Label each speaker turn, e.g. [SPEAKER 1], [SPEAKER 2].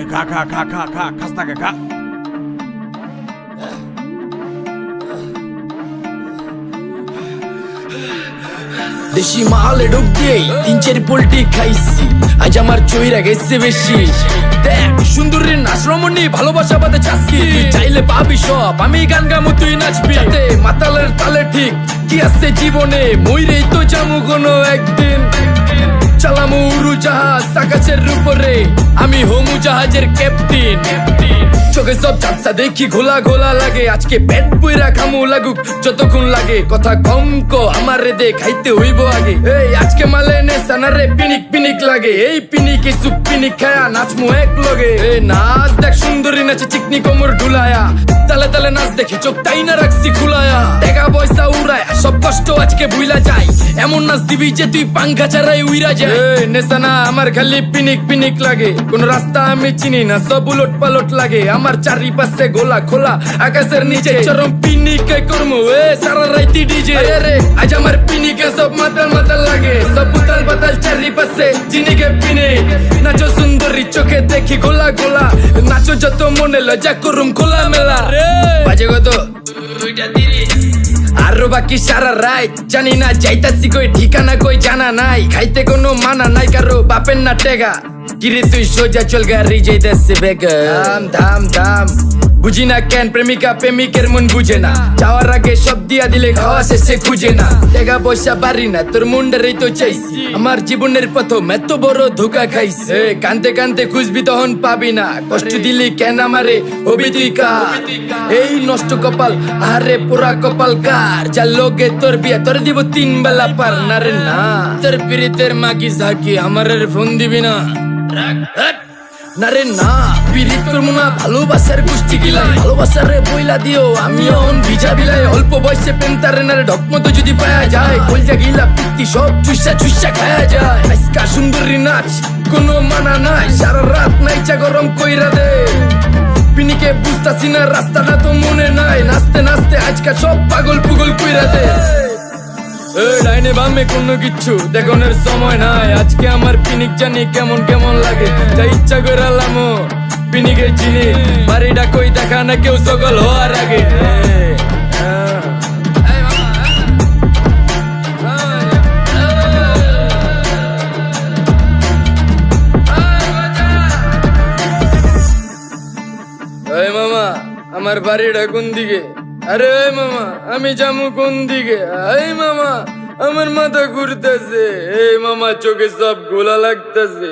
[SPEAKER 1] এ, খা খা খা খা খা, খাস না
[SPEAKER 2] দেশি মালে দিয়েই তিন চার পোল্টি খাইছি। আজ আমার চইরা গেছে বেশি। দেখ, সুন্দরী নাচ রমণী ভালোবাসা বাদে চাচ্ছি। চাইলে পাবি সব, আমি গান গামু, তুই নাচবি। যাতে মাতালের তালে ঠিক কি আছে জীবনে, মইরেই তো জামু কোনো একদিন। চালামু উড়ু জাহাজ, আকাশের উপরে আমি জাহাজের ক্যাপ্টেন চোখে সব চাচ্ছা দেখি ঘোলা ঘোলা লাগে। আজকে পেট পুইরা খামু লাগুক, যতক্ষণ লাগে। কথা কম ক, আমার দে খাইতে হইব আগে। এই, আজকে মালে নে সানারে পিনিক পিনিক লাগে। এই পিনিকে সুপ পিনিক খায়া নাচমু এক লগে এই, নাচ দেখ সুন্দরী নাচে চিকনি কোমর ঢুলায়া। তালে তালে নাচ দেখে, চোখ তাই না রাখছি খুলায়া। টাকা পয়সা উড়ায়, সব কষ্ট আজকে ভুইলা যাই এমন নাচ দিবি যে তুই পাঙ্খা ছাড়াই উইরা যায়। নেশা নেশানা আমার খালি পিনিক পিনিক লাগে। কোন রাস্তা আমি চিনি না, সব উলট পালট লাগে। আমার চারিপাশে গোলা খোলা, আকাশের নিচে চরম পিনিকে করমু? এ সারা রাইতি ডিজে। আরে আজ আমার পিনিকে সব মাতাল মাতাল লাগে। সব উতাল পাতাল চারিপাশে চিনিকে পিনিক নাচো সুন্দরী চোখে দেখি গোলা গোলা। নাচো যত মনে লজা করুম খোলা মেলা। বাজে কত দুইটা তিরিশ আরও বাকি সারা রাত জানি না যাইতাছি কই ঠিকানা কই জানা নাই। খাইতে কোনো মানা নাই কারও বাপের না টেগা। কিরে তুই সোজা চল গাড়ি যাইতাছে বেগা। ধাম ধাম ধাম বুঝি না কেন প্রেমিকা প্রেমিকের মন বুঝে না। যাওয়ার আগে সব দিয়া দিলে খাওয়া শেষে খুঁজে না। টাকা পয়সা পারি না তোর মুন্ডারেই তো চাইছি। আমার জীবনের প্রথম এত বড় ধোকা খাইছে। কানতে কানতে খুঁজবি তখন পাবি না। কষ্ট দিলি কেন আমারে? হবি তুই কার? এই নষ্ট কপাল আরে পুরা কপাল কার? যা লোকে তোর বিয়ে তোর দিব তিন বেলা পার না রে না তোর পিরিতের মাগি ঝাঁকি আমার ফোন দিবি না। না রে, না। পিরিত করব না, ভালোবাসার গোষ্ঠী গিলাই ভালোবাসার রে বইলা দিও, আমিও অন ভিজা বিলাই। অল্প বয়সে পেন্তারে না রে ঢকমতো যদি পায়া যায়, কলজা গিলা পিত্তি সব চুষা চুষা খায়া যায়। আজকা সুন্দরী নাচ, কোনো মানা নাই। সারা রাত নাইচা গরম কইরা দে। পিনিকে বুঝতাছি না, রাস্তাটা তো মনে নাই। নাচতে নাচতে আজকা সব পাগল পুগল কইরা দে। বামে কোনো কিচ্ছু দেখানোর সময় নাই। আজকে আমার পিনিক জানি কেমন কেমন লাগে। যা ইচ্ছা করে পিনিকের চিনি। বাড়িটা কই দেখা না কেউ সকল হওয়ার আগে। মামা, আমার বাড়িটা কোন দিকে? আরে মামা আমি যামু কোন দিকে? এই মামা আমার মাথা ঘুরতেছে। এই মামা চোখে সব গোলা লাগতেছে।